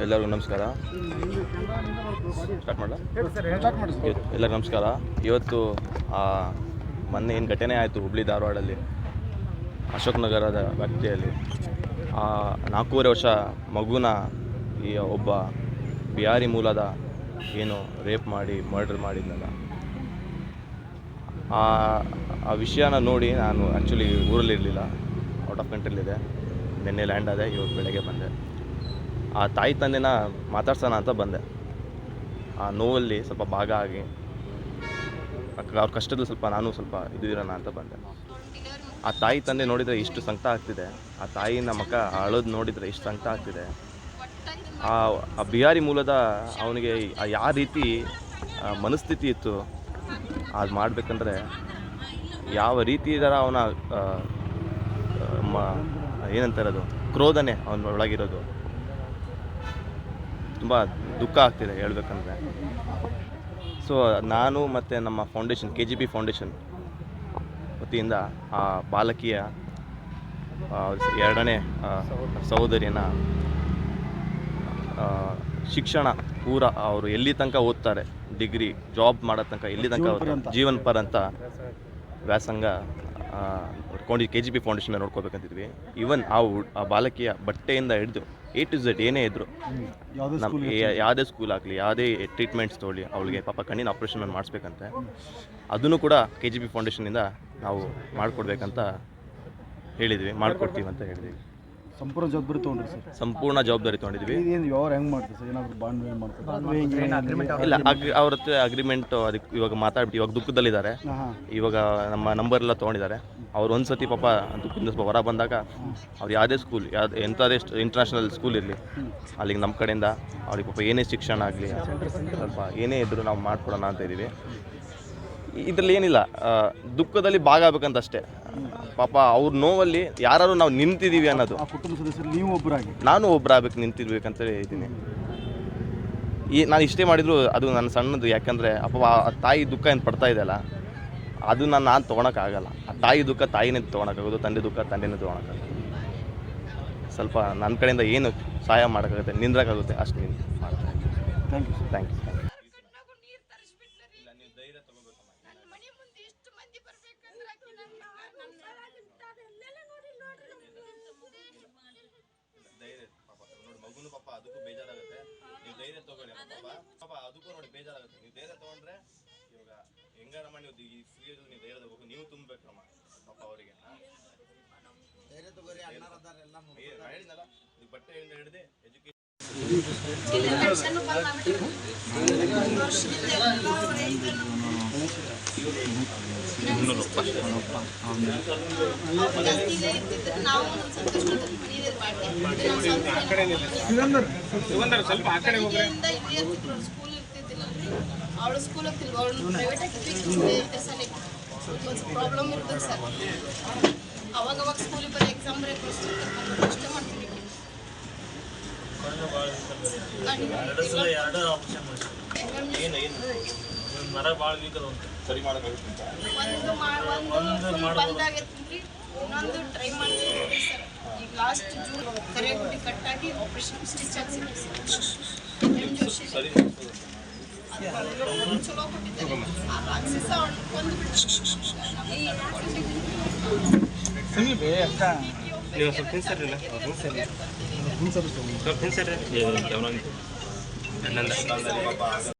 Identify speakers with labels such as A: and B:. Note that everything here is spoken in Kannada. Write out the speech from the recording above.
A: ಎಲ್ಲರಿಗೂ ನಮಸ್ಕಾರ. ಸ್ಟಾರ್ಟ್ ಮಾಡಲ? ಎಲ್ಲರಿಗೂ ನಮಸ್ಕಾರ. ಇವತ್ತು ಮೊನ್ನೆ ಏನು ಘಟನೆ ಆಯಿತು ಹುಬ್ಳಿ ಧಾರವಾಡಲ್ಲಿ? ಅಶೋಕ್ ನಗರದ ವ್ಯಾಪ್ತಿಯಲ್ಲಿ. ಆ, ನಾಲ್ಕೂವರೆ ವರ್ಷ ಮಗುನ ಈ ಒಬ್ಬ ಬಿಹಾರಿ ಮೂಲದ ಏನು ರೇಪ್ ಮಾಡಿ, ಮರ್ಡರ್ ಮಾಡಿದ್ನಲ್ಲ. ಆ ವಿಷಯನ ನೋಡಿ ನಾನು ಆ್ಯಕ್ಚುಲಿ ಊರಲ್ಲಿರಲಿಲ್ಲ ಔಟ್ ಆಫ್ ಕಂಟ್ರಿಲಿದೆ ನಿನ್ನೆ ಲ್ಯಾಂಡ್ ಆದೆ ಇವತ್ತು ಬೆಳಗ್ಗೆ ಬಂದೆ. ಆ ತಾಯಿ ತಂದೆನ ಮಾತಾಡ್ಸೋಣ ಅಂತ ಬಂದೆ. ಆ ನೋವಲ್ಲಿ ಸ್ವಲ್ಪ ಭಾಗ ಆಗಿ ಅವ್ರ ಕಷ್ಟದಲ್ಲಿ ಸ್ವಲ್ಪ ನಾನು ಸ್ವಲ್ಪ ಇದು ಇರೋಣ ಅಂತ ಬಂದೆ. ಆ ತಾಯಿ ತಂದೆ ನೋಡಿದರೆ ಇಷ್ಟು ಸಂಕಟ ಆಗ್ತಿದೆ. ಆ ತಾಯಿನ ಮಕ್ಕ ಅಳೋದು ನೋಡಿದರೆ ಇಷ್ಟು ಸಂಕಟ ಆಗ್ತಿದೆ. ಆ ಆ ಬಿಹಾರಿ ಮೂಲದ ಅವನಿಗೆ ಯಾವ ರೀತಿ ಮನಸ್ಥಿತಿ ಇತ್ತು, ಅದು ಮಾಡಬೇಕಂದ್ರೆ ಯಾವ ರೀತಿ ಇದರ ಅವನ ಏನಂತಾರೆ ಅದು ಕ್ರೋಧನೆ ಅವನ ಒಳಗಿರೋದು. ತುಂಬ ದುಃಖ ಆಗ್ತಿದೆ ಹೇಳ್ಬೇಕಂದ್ರೆ. ಸೊ ನಾನು ಮತ್ತು ನಮ್ಮ foundation K G B foundation ವತಿಯಿಂದ ಆ ಬಾಲಕಿಯ ಎರಡನೇ ಸಹೋದರಿಯನ ಶಿಕ್ಷಣ ಪೂರ ಅವರು ಎಲ್ಲಿ ತನಕ ಓದ್ತಾರೆ ಡಿಗ್ರಿ ಜಾಬ್ ಮಾಡೋ ತನಕ ಎಲ್ಲಿ ತನಕ ಜೀವನ್ ಪರ್ ಅಂತ ವ್ಯಾಸಂಗ ಕೊಂಡಿ ಕೆ ಜಿ ಬಿ ಫೌಂಡೇಶನ್ ನೋಡ್ಕೋಬೇಕಂತಿದ್ವಿ. ಈವನ್ ಆ ಆ ಬಾಲಕಿಯ ಬಟ್ಟೆಯಿಂದ ಹಿಡಿದು ಎ ಟು ಝೆಡ್ ಏನೇ ಇದ್ರು ನಮ್ಮ ಯಾವುದೇ ಸ್ಕೂಲ್ ಆಗಲಿ ಯಾವುದೇ ಟ್ರೀಟ್ಮೆಂಟ್ಸ್ ತೊಗೊಳ್ಳಿ ಅವಳಿಗೆ ಪಾಪ ಕಣ್ಣಿನ ಆಪ್ರೇಷನ್ ಮಾಡಿಸ್ಬೇಕಂತೆ. ಅದನ್ನು ಕೂಡ ಕೆ ಜಿ ಪಿ ಫೌಂಡೇಶನಿಂದ ನಾವು ಮಾಡಿಕೊಡ್ಬೇಕಂತ ಹೇಳಿದ್ವಿ ಮಾಡಿಕೊಡ್ತೀವಿ ಅಂತ ಹೇಳಿದ್ವಿ.
B: ಸಂಪೂರ್ಣ ಜವಾಬ್ದಾರಿ ತೊಗೊಂಡ್ರಿ ಸರ್.
A: ಸಂಪೂರ್ಣ ಜವಾಬ್ದಾರಿ ತೊಗೊಂಡಿದ್ವಿ.
B: ಏನು ವ್ಯವಹಾರ ಹೆಂಗೆ ಮಾಡ್ತೀವಿ ಸರ್? ಏನಾದ್ರು ಬಾಂಡ್ ಏನು ಮಾಡ್ತಾರೆ?
A: ಇಲ್ಲ ಅಗ್ ಅವ್ರ ಹತ್ರ ಅಗ್ರಿಮೆಂಟ್ ಅದಕ್ಕೆ ಇವಾಗ ಮಾತಾಡ್ಬಿಟ್ಟು ಇವಾಗ ದುಃಖದಲ್ಲಿದ್ದಾರೆ. ಇವಾಗ ನಮ್ಮ ನಂಬರ್ ಎಲ್ಲ ತೊಗೊಂಡಿದ್ದಾರೆ. ಅವ್ರು ಒಂದು ಸತಿ ಪಾಪ ದುಃಖದಿಂದ ಸ್ವಲ್ಪ ಹೊರ ಬಂದಾಗ ಅವ್ರು ಯಾವುದೇ ಸ್ಕೂಲ್ ಯಾವ್ದು ಎಂಥದೇ ಇಂಟರ್ನ್ಯಾಷನಲ್ ಸ್ಕೂಲ್ ಇರಲಿ ಅಲ್ಲಿಗೆ ನಮ್ಮ ಕಡೆಯಿಂದ ಅವ್ರಿಗೆ ಪಾಪ ಏನೇ ಶಿಕ್ಷಣ ಆಗಲಿ ಸ್ವಲ್ಪ ಏನೇ ಇದ್ದರೂ ನಾವು ಮಾಡ್ಕೊಡೋಣ ಅಂತ ಇದ್ದೀವಿ ಇದರಲ್ಲಿ ಏನಿಲ್ಲ ದುಃಖದಲ್ಲಿ ಭಾಗ ಆಗ್ಬೇಕಂತ ಅಷ್ಟೇ. ಪಾಪ ಅವ್ರ ನೋವಲ್ಲಿ ಯಾರು ನಾವು ನಿಂತಿದ್ದೀವಿ ಅನ್ನೋದು.
B: ಆ ಕುಟುಂಬ ಸದಸ್ಯರು ನೀವು ಒಬ್ಬರಾಗಿ
A: ನಾನು ಒಬ್ಬರಾಗಬೇಕು ನಿಂತಿರ್ಬೇಕಂತೇಳಿ ಇದ್ದೀನಿ. ಈ ನಾನು ಇಷ್ಟೇ ಮಾಡಿದ್ರು ಅದು ನನ್ನ ಸಣ್ಣದು ಯಾಕಂದರೆ ಅಪ್ಪ ಆ ತಾಯಿ ದುಃಖ ಏನು ಪಡ್ತಾ ಇದೆಯಲ್ಲ ಅದು ನಾನು ನಾನು ತೊಗೊಳಕ್ಕಾಗಲ್ಲ. ಆ ತಾಯಿ ದುಃಖ ತಾಯಿನೇ ತೊಗೊಳಕ್ಕಾಗೋದು ತಂದೆ ದುಃಖ ತಂದೆನೇ ತೊಗೊಳಕ್ಕಾಗಲ್ಲ ಸ್ವಲ್ಪ ನನ್ನ ಕಡೆಯಿಂದ ಏನು ಸಹಾಯ ಮಾಡೋಕ್ಕಾಗುತ್ತೆ ನಿಂದ್ರಕ್ಕಾಗುತ್ತೆ ಅಷ್ಟು ನಿಂತು ಮಾಡ್ತಾ
B: thank you sir
A: thank you ಮಗುನು ಪಾಪ ಅದಕ್ಕೂ ಬೇಜಾರಾಗುತ್ತೆ. ನೀವು ಧೈರ್ಯ ತಗೊಳ್ಳಿ ಪಾಪ. ಪಾಪ ಅದಕ್ಕೂ ನೋಡಿ ಬೇಜಾರಾಗುತ್ತೆ. ನೀವು ಧೈರ್ಯ ತಗೊಂಡ್ರೆ ಇವಾಗ ಹೆಂಗಾರ ಮಾಡಿ ನೀವು ಈ ಫ್ರೀಯಲ್ಲಿ ನೀವು ಧೈರ್ಯ ತಗೋಬೇಕು ನೀವು ತುಂಬಬೇಕಮ್ಮ ಪಾಪ ಅವರಿಗೆ. ಹೇಳಿದ್ನಲ್ಲ ನೀವು ಬಟ್ಟೆಯಿಂದ ಹಿಡಿದು ಎಜುಕೇಶನ್
C: ವರ್ಷದಿಂದ ಎಲ್ಲ ರೈತರು ಅವ್ರು ಜಾಸ್ತಿ ಇಲ್ಲೇ ಇರ್ತಿದ್ರು. ನಾವು ಒಂದ್ ಸ್ವಲ್ಪ ಕಷ್ಟದಲ್ಲಿ ಮನೆಯಲ್ಲಿ ಮಾಡ್ತೀವಿ. ನಮ್ಮ ಸ್ವಂತ ಬೆಳಗ್ಗೆಯಿಂದ ಇಲ್ಲೇ ಇರ್ತಿದ್ರು. ಅವ್ರು ಸ್ಕೂಲ್ ಇರ್ತಿದ್ದಿಲ್ಲಲ್ರಿ. ಅವಳು ಸ್ಕೂಲ್ ಹೋಗ್ತಿಲ್ವ ಅವಳು ಪ್ರೈವೇಟ್ ಆಗಿ ಸ್ವಲ್ಪ ಪ್ರಾಬ್ಲಮ್ ಇರ್ತದೆ ಸರ್ ಅವಾಗ ಅವಾಗ ಸ್ಕೂಲಿಗೆ ಬರೋ ಎಕ್ಸಾಮ್ ಬರೆಯೋಕೆ ಕರ್ಕೊಂಡು ಅಷ್ಟೇ ಮಾಡ್ತೀವಿ
A: ಏನು ಏನು
D: ಮರ ಭಾಳ ವೀಕ್ ಅದ
A: ಸರಿ ಮಾಡೋಕ್ಕಾಗುತ್ತೆ?
C: ಒಂದು ಮಾ- ಒಂದು full ಬಂದಾಗೈತ್ರಿ. ಇನ್ನೊಂದು ಟ್ರೈ ಮಾಡ್ತೀವಿ ಸರ್. ಈಗ ಲಾಸ್ಟ್ ಜೂನ್ ಕಟ್ ಆಗಿ ಆಪರೇಷನ್ ಸ್ಟಿಚ್ ಆಗ್ಸಿದ್ವಿ ಸರ್. ಎಂ ಜೋಶಿ.
A: ಸರಿ.
C: ಅದು ಚಲೋ ಕೊಟ್ಟಿದ್ದಾರೆ. ಆ ರಾಕ್ಷಸ ಅವ್ಳನ್ನ ಕೊಂದು
D: ನೀವು ಸ್ವಲ್ಪ ತಿನ್ಸರ್ರಿಲ್ಲ ಸ್ವಲ್ಪ ನಂದ